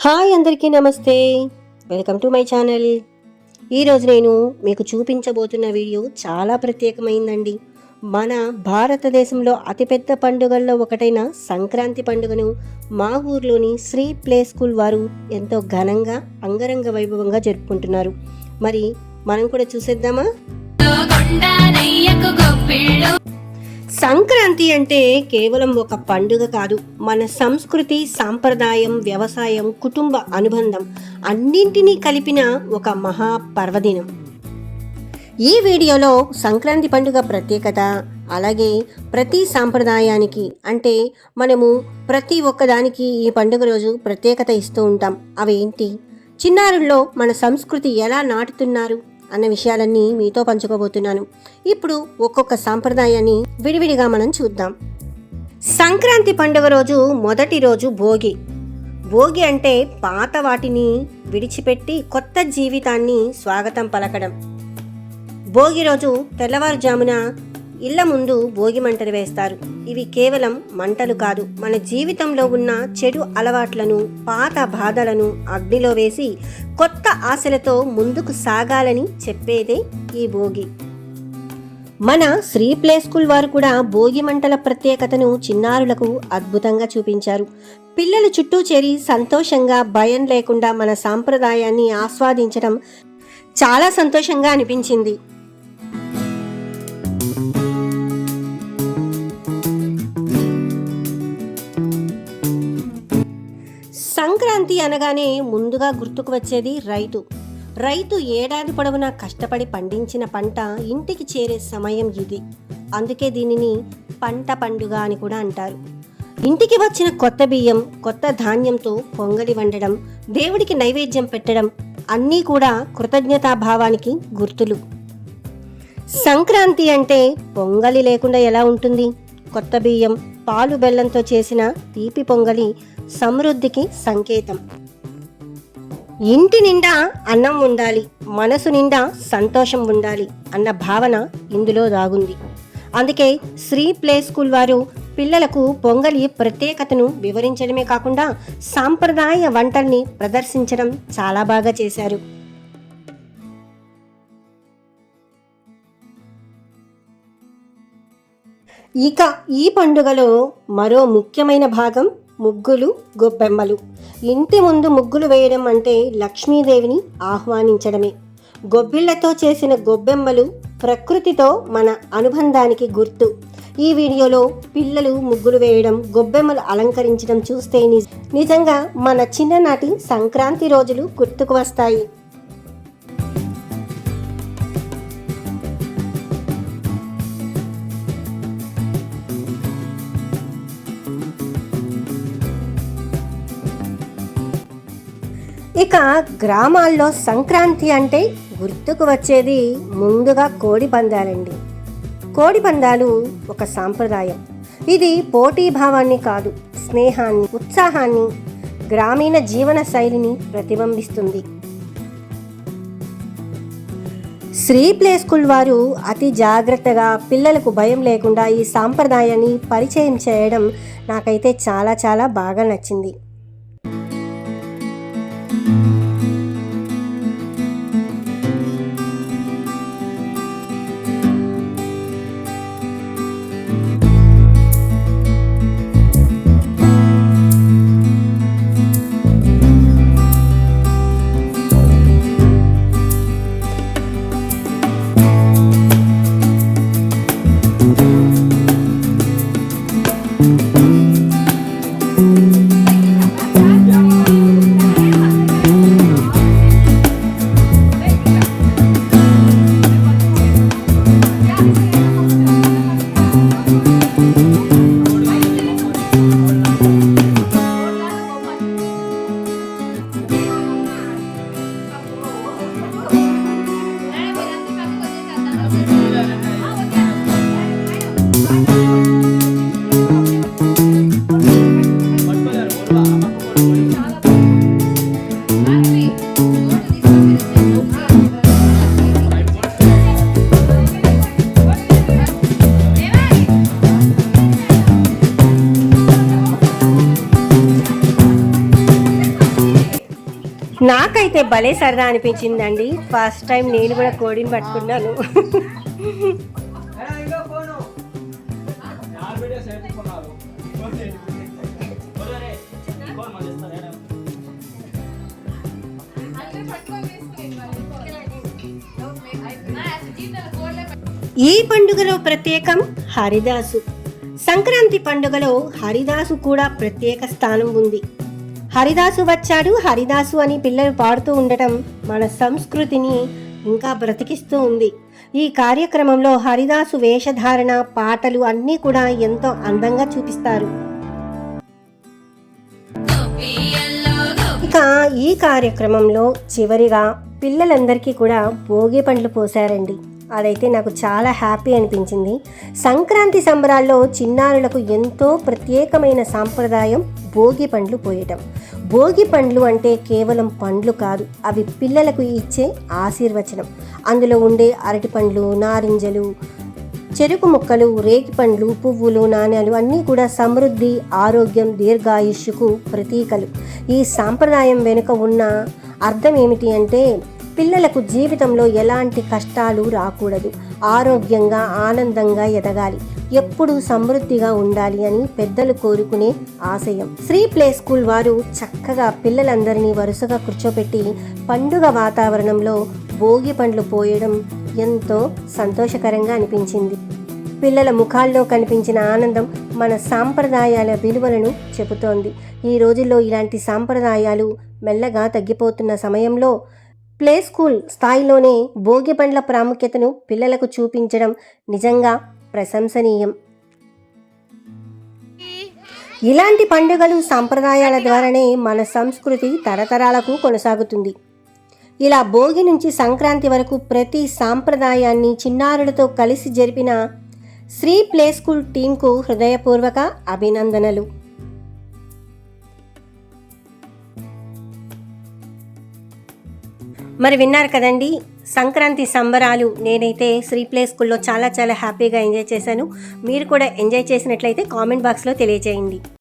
Hi అందరికీ నమస్తే. Welcome to my channel. ఈరోజు నేను మీకు చూపించబోతున్న వీడియో చాలా ప్రత్యేకమైందండి. మన భారతదేశంలో అతిపెద్ద పండుగల్లో ఒకటైన సంక్రాంతి పండుగను మా ఊర్లోని శ్రీ ప్లే స్కూల్ వారు ఎంతో ఘనంగా అంగరంగ వైభవంగా జరుపుకుంటున్నారు. మరి మనం కూడా చూసేద్దామా? గొప్పిళ్ళు సంక్రాంతి అంటే కేవలం ఒక పండుగ కాదు. మన సంస్కృతి సాంప్రదాయం వ్యవసాయం కుటుంబ అనుబంధం అన్నింటినీ కలిపిన ఒక మహా పర్వదినం ఈ వీడియోలో సంక్రాంతి పండుగ ప్రత్యేకత అలాగే ప్రతి సాంప్రదాయానికి అంటే మనము ప్రతి ఒక్కదానికి ఈ పండుగ రోజు ప్రత్యేకత ఇస్తూ ఉంటాం. అవేంటి? చిన్నారుల్లో మన సంస్కృతి ఎలా నాటుతున్నారు? అన్న విషయాలన్నీ మీతో పంచుకోబోతున్నాను. ఇప్పుడు ఒక్కొక్క సాంప్రదాయాన్ని విడివిడిగా మనం చూద్దాం. సంక్రాంతి పండుగ రోజు మొదటి రోజు భోగి. భోగి అంటే పాత వాటిని విడిచిపెట్టి కొత్త జీవితాన్ని స్వాగతం పలకడం. భోగి రోజు తెల్లవారుజామున ఇళ్ళ ముందు భోగి మంటలు వేస్తారు. ఇవి కేవలం మంటలు కాదు మన జీవితంలో ఉన్న చెడు అలవాట్లను పాత బాధలను అగ్నిలో వేసి కొత్త ఆశలతో ముందుకు సాగాలని చెప్పేదే ఈ భోగి. మన శ్రీ ప్లే స్కూల్ వారు కూడా భోగి మంటల ప్రత్యేకతను చిన్నారులకు అద్భుతంగా చూపించారు. పిల్లలు చుట్టూ చేరి సంతోషంగా భయం లేకుండా మన సాంప్రదాయాన్ని ఆస్వాదించడం చాలా సంతోషంగా అనిపించింది. సంక్రాంతి అనగానే ముందుగా గుర్తుకు వచ్చేది రైతు. రైతు ఏడాది పొడవునా కష్టపడి పండించిన పంట ఇంటికి చేరే సమయం ఇది. అందుకే దీనిని పంట పండుగ అని కూడా అంటారు. ఇంటికి వచ్చిన కొత్త బియ్యం కొత్త ధాన్యంతో పొంగలి వండడం దేవుడికి నైవేద్యం పెట్టడం అన్నీ కూడా కృతజ్ఞతాభావానికి గుర్తులు. సంక్రాంతి అంటే పొంగలి లేకుండా ఎలా ఉంటుంది? కొత్త బియ్యం పాలు బెల్లంతో చేసిన తీపి పొంగలి సమృద్ధికి సంకేతం. ఇంటి నిండా అన్నం ఉండాలి మనసు నిండా సంతోషం ఉండాలి అన్న భావన ఇందులో దాగుంది. అందుకే శ్రీ ప్లే స్కూల్ వారు పిల్లలకు పొంగలి ప్రత్యేకతను వివరించడమే కాకుండా సాంప్రదాయ వంటల్ని ప్రదర్శించడం చాలా బాగా చేశారు. ఇక ఈ పండుగలో మరో ముఖ్యమైన భాగం ముగ్గులు గొబ్బెమ్మలు. ఇంటి ముందు ముగ్గులు వేయడం అంటే లక్ష్మీదేవిని ఆహ్వానించడమే. గొబ్బిళ్ళతో చేసిన గొబ్బెమ్మలు ప్రకృతితో మన అనుబంధానికి గుర్తు. ఈ వీడియోలో పిల్లలు ముగ్గులు వేయడం గొబ్బెమ్మలు అలంకరించడం చూస్తే నిజంగా మన చిన్ననాటి సంక్రాంతి రోజులు గుర్తుకు వస్తాయి. ఇక గ్రామాల్లో సంక్రాంతి అంటే గుర్తుకు వచ్చేది ముందుగా కోడి పందాలండి. కోడి పందాలు ఒక సాంప్రదాయం. ఇది పోటీ భావాన్ని కాదు స్నేహాన్ని ఉత్సాహాన్ని గ్రామీణ జీవన శైలిని ప్రతిబింబిస్తుంది. శ్రీ ప్లే స్కూల్ వారు అతి జాగ్రత్తగా పిల్లలకు భయం లేకుండా ఈ సాంప్రదాయాన్ని పరిచయం చేయడం నాకైతే చాలా చాలా బాగా నచ్చింది. Thank you. నాకైతే భలే సరదా అనిపించిందండి. ఫస్ట్ టైం నేను కూడా కోడిని పట్టుకున్నాను. ఈ పండుగలో ప్రత్యేకం హరిదాసు. సంక్రాంతి పండుగలో హరిదాసు కూడా ప్రత్యేక స్థానం ఉంది. హరిదాసు వచ్చాడు. హరిదాసు అని పిల్లలు పాడుతూ ఉండటం మన సంస్కృతిని ఇంకా బ్రతికిస్తూ ఉంది. ఈ కార్యక్రమంలో హరిదాసు వేషధారణ పాటలు అన్నీ కూడా ఎంతో అందంగా చూపిస్తారు. ఇక ఈ కార్యక్రమంలో చివరిగా పిల్లలందరికీ కూడా భోగి పండ్లు పోసారండి అదైతే నాకు చాలా హ్యాపీ అనిపించింది. సంక్రాంతి సంబరాల్లో చిన్నారులకు ఎంతో ప్రత్యేకమైన సాంప్రదాయం భోగి పండ్లు పోయటం. భోగి పండ్లు అంటే కేవలం పండ్లు కాదు అవి పిల్లలకు ఇచ్చే ఆశీర్వచనం. అందులో ఉండే అరటి పండ్లు నారింజలు చెరుకు ముక్కలు రేగి పండ్లు పువ్వులు నాణ్యాలు అన్నీ కూడా సమృద్ధి ఆరోగ్యం దీర్ఘాయుష్యుకు ప్రతీకలు. ఈ సాంప్రదాయం వెనుక ఉన్న అర్థం ఏమిటి అంటే పిల్లలకు జీవితంలో ఎలాంటి కష్టాలు రాకూడదు. ఆరోగ్యంగా ఆనందంగా ఎదగాలి. ఎప్పుడూ సమృద్ధిగా ఉండాలి అని పెద్దలు కోరుకునే ఆశయం. శ్రీ ప్లే స్కూల్ వారు చక్కగా పిల్లలందరినీ వరుసగా కూర్చోపెట్టి పండుగ వాతావరణంలో భోగి పండ్లు పోయడం ఎంతో సంతోషకరంగా అనిపించింది. పిల్లల ముఖాల్లో కనిపించిన ఆనందం మన సాంప్రదాయాల విలువలను చెబుతోంది. ఈ రోజుల్లో ఇలాంటి సాంప్రదాయాలు మెల్లగా తగ్గిపోతున్న సమయంలో ప్లే స్కూల్ స్థాయిలోనే భోగి పండ్ల ప్రాముఖ్యతను పిల్లలకు చూపించడం నిజంగా ప్రశంసనీయం. ఇలాంటి పండుగలు సాంప్రదాయాల ద్వారానే మన సంస్కృతి తరతరాలకు కొనసాగుతుంది. ఇలా భోగి నుంచి సంక్రాంతి వరకు ప్రతి సాంప్రదాయాన్ని చిన్నారులతో కలిసి జరిపిన శ్రీ ప్లే స్కూల్ టీంకు హృదయపూర్వక అభినందనలు. మరి విన్నారు కదండి సంక్రాంతి సంబరాలు నేనైతే శ్రీ ప్లే స్కూల్లో చాలా చాలా హ్యాపీగా ఎంజాయ్ చేశాను. మీరు కూడా ఎంజాయ్ చేసినట్లయితే కామెంట్ బాక్స్లో తెలియజేయండి.